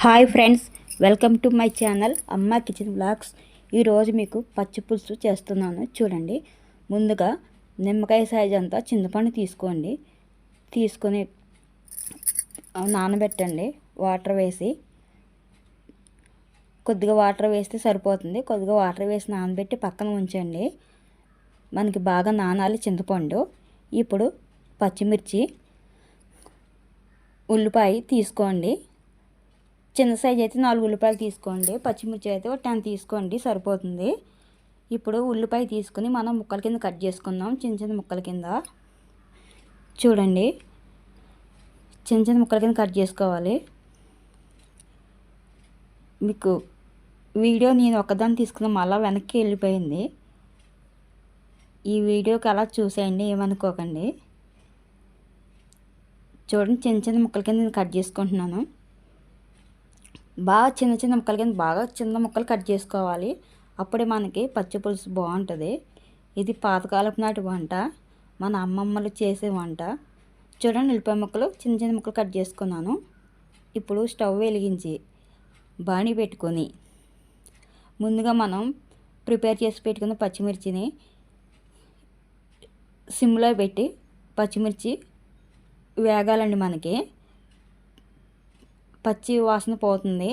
Hi friends welcome to my channel Amma kitchen blogs ఈరోజు మీకు పచ్చి పులుసు చేస్తున్నాను చూడండి. ముందుగా నిమ్మకాయ సైజ్ అంతా చింతపండు తీసుకోండి. తీసుకొని నానబెట్టండి. వాటర్ వేసి కొద్దిగా వాటర్ వేస్తే సరిపోతుంది. కొద్దిగా వాటర్ వేసి నానబెట్టి పక్కన ఉంచండి. మనకి బాగా నానాలి చింతపండు. ఇప్పుడు పచ్చిమిర్చి ఉల్లిపాయ తీసుకోండి. చిన్న సైజ్ అయితే నాలుగు ఉల్లిపాయలు తీసుకోండి. పచ్చిమిర్చి అయితే ఒక టెన్ తీసుకోండి సరిపోతుంది. ఇప్పుడు ఉల్లిపాయ తీసుకుని మనం ముక్కల కింద కట్ చేసుకుందాం చిన్న చిన్న ముక్కల కింద. చూడండి చిన్న చిన్న ముక్కల కింద కట్ చేసుకోవాలి. మీకు వీడియో నేను ఒకదాన్ని తీసుకున్న మళ్ళీ వెనక్కి వెళ్ళిపోయింది. ఈ వీడియోకి అలా చూసేయండి ఏమనుకోకండి. చూడండి చిన్న చిన్న ముక్కల కింద నేను కట్ చేసుకుంటున్నాను. బాగా చిన్న చిన్న ముక్కలు కింద బాగా చిన్న ముక్కలు కట్ చేసుకోవాలి. అప్పుడే మనకి పచ్చి పులుసు బాగుంటుంది. ఇది పాతకాలపు నాటి వంట. మన అమ్మమ్మలు చేసే వంట. చూడండి ఉల్లిపాయ ముక్కలు చిన్న చిన్న ముక్కలు కట్ చేసుకున్నాను. ఇప్పుడు స్టవ్ వెలిగించి బాణీ పెట్టుకొని ముందుగా మనం ప్రిపేర్ చేసి పెట్టుకున్న పచ్చిమిర్చిని సిమ్లో పెట్టి పచ్చిమిర్చి వేగాలండి మనకి. పచ్చి వాసన పోతుంది.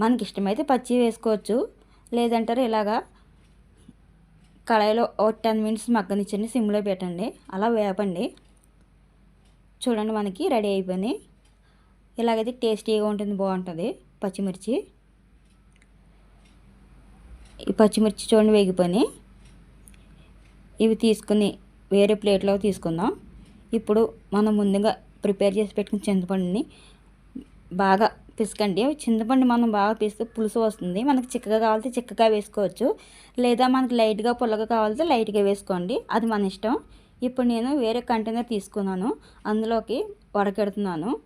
మనకి ఇష్టమైతే పచ్చి వేసుకోవచ్చు. లేదంటారు ఇలాగా కళాయిలో ఒక టెన్ మినిట్స్ మగ్గనిచ్చండి సిమ్లో పెట్టండి అలా వేపండి. చూడండి మనకి రెడీ అయిపోయింది. ఇలాగైతే టేస్టీగా ఉంటుంది బాగుంటుంది పచ్చిమిర్చి. ఈ పచ్చిమిర్చి చూడండి వేగిపోయి ఇవి తీసుకుని వేరే ప్లేట్లో తీసుకుందాం. ఇప్పుడు మనం ముందుగా ప్రిపేర్ చేసి పెట్టుకున్న చింతపండుని బాగా పిసకండి చింతపండు మనం బాగా పిసికి పులుసు వస్తుంది. మనకి చిక్కగా కావాలంటే చిక్కగా వేసుకోవచ్చు. లేదా మనకి లైట్గా పుల్లగా కావాలంటే లైట్గా వేసుకోండి. అది మన ఇష్టం. ఇప్పుడు నేను వేరే కంటైనర్ తీసుకున్నాను. అందులోకి వడకెడుతున్నాను.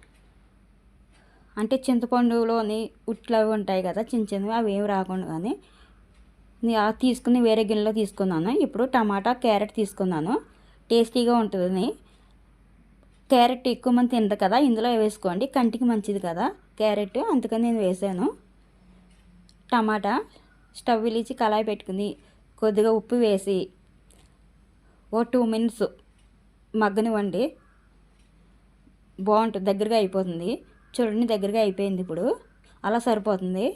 అంటే చింతపండులోని ఉట్లు అవి ఉంటాయి కదా చిన్న చిన్నవి అవి ఏమి రాకుండా కానీ తీసుకుని వేరే గిన్నెలో తీసుకున్నాను. ఇప్పుడు టమాటా క్యారెట్ తీసుకున్నాను. టేస్టీగా ఉంటుందని. క్యారెట్ ఎక్కువ మంది తినరు కదా ఇందులో వేసుకోండి. కంటికి మంచిది కదా క్యారెట్. అందుకని నేను వేసాను. టమాటా స్టవ్ వెలిచి కళాయి పెట్టుకుని కొద్దిగా ఉప్పు వేసి ఓ టూ మినిట్స్ మగ్గనివ్వండి. బాగుంటుంది దగ్గరగా అయిపోతుంది. చూడండి దగ్గరగా అయిపోయింది ఇప్పుడు. అలా సరిపోతుంది.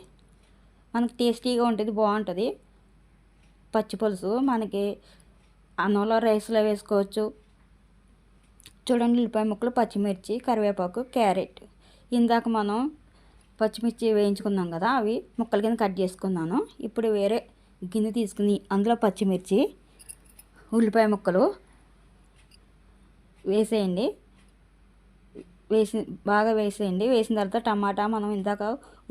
మనకి టేస్టీగా ఉంటుంది బాగుంటుంది. పచ్చి పులుసు మనకి అన్నంలో రైస్లో వేసుకోవచ్చు. చూడండి ఉల్లిపాయ ముక్కలు పచ్చిమిర్చి కరివేపాకు క్యారెట్. ఇందాక మనం పచ్చిమిర్చి వేయించుకున్నాం కదా అవి ముక్కల కింద కట్ చేసుకున్నాను. ఇప్పుడు వేరే గిన్నె తీసుకుని అందులో పచ్చిమిర్చి ఉల్లిపాయ ముక్కలు వేసేయండి. వేసి బాగా వేసేయండి. వేసిన తర్వాత టమాటా మనం ఇందాక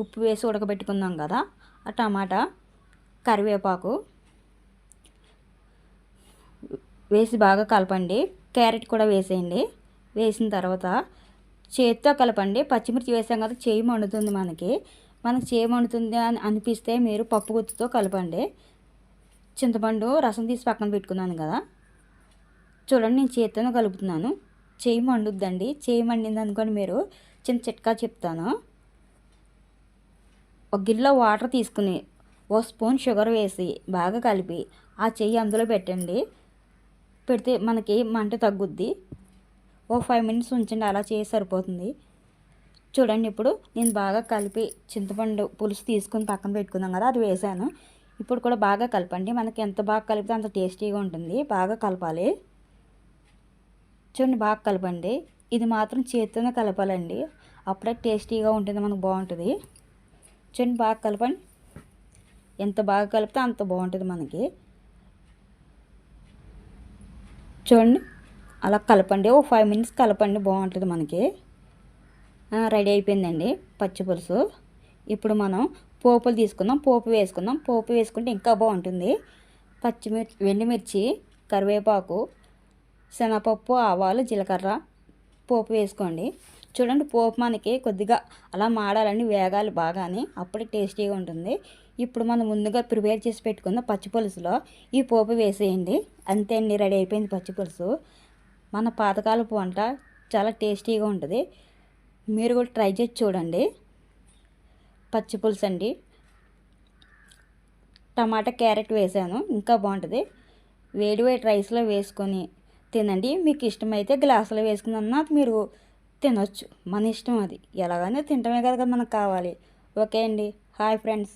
ఉప్పు వేసి ఉడకబెట్టుకున్నాం కదా ఆ టమాటా కరివేపాకు వేసి బాగా కలపండి. క్యారెట్ కూడా వేసేయండి. వేసిన తర్వాత చేతితో కలపండి. పచ్చిమిర్చి వేసాం కదా చేయి మండుతుంది మనకి. మనకి చేయి మండుతుంది అని అనిపిస్తే మీరు పప్పు గుత్తుతో కలపండి. చింతపండు రసం తీసి పక్కన పెట్టుకున్నాను కదా. చూడండి నేను చేతితో కలుపుతున్నాను. చేయి మండుద్దండి. చేయి మండింది అనుకోని మీరు చిన్న చిట్కా చెప్తాను. ఒక గిల్లో వాటర్ తీసుకుని ఓ స్పూన్ షుగర్ వేసి బాగా కలిపి ఆ చెయ్యి అందులో పెట్టండి. పెడితే మనకి మంట తగ్గుద్ది. ఓ ఫైవ్ మినిట్స్ ఉంచండి అలా చేసి సరిపోతుంది. చూడండి ఇప్పుడు నేను బాగా కలిపి చింతపండు పులుసు తీసుకుని పక్కన పెట్టుకున్నాం కదా అది వేసాను. ఇప్పుడు కూడా బాగా కలపండి. మనకి ఎంత బాగా కలిపితే అంత టేస్టీగా ఉంటుంది. బాగా కలపాలి. చూడండి బాగా కలపండి. ఇది మాత్రం చేతితోనే కలపాలండి. అప్పుడే టేస్టీగా ఉంటుంది మనకు బాగుంటుంది. చూడండి బాగా కలపండి. ఎంత బాగా కలిపితే అంత బాగుంటుంది మనకి. చూడండి. అలా కలపండి. ఓ ఫైవ్ మినిట్స్ కలపండి. బాగుంటుంది మనకి. రెడీ అయిపోయిందండి పచ్చి పులుసు. ఇప్పుడు మనం పోపులు తీసుకుందాం. పోపు వేసుకుందాం. పోపు వేసుకుంటే ఇంకా బాగుంటుంది. పచ్చిమిర్చి వెండిమిర్చి కరివేపాకు శనగపప్పు ఆవాలు జీలకర్ర పోపు వేసుకోండి. చూడండి పోపు మనకి కొద్దిగా అలా మాడాలని వేగాలి బాగానే. అప్పుడే టేస్టీగా ఉంటుంది. ఇప్పుడు మనం ముందుగా ప్రిపేర్ చేసి పెట్టుకున్న పచ్చి పులుసులో ఈ పోపు వేసేయండి. అంతే అండి రెడీ అయిపోయింది పచ్చి పులుసు. మన పాతకాలపు వంట చాలా టేస్టీగా ఉంటుంది. మీరు కూడా ట్రై చేసి చూడండి. పచ్చి పులుసు అండి. టమాటా క్యారెట్ వేసాను ఇంకా బాగుంటుంది. వేడి వేడి రైస్లో వేసుకొని తినండి. మీకు ఇష్టమైతే గ్లాసులో వేసుకున్నా మీరు తినొచ్చు. మన ఇష్టం అది. ఎలాగైనా తింటమే కదా మనకు కావాలి. ఓకే అండి. Hi friends.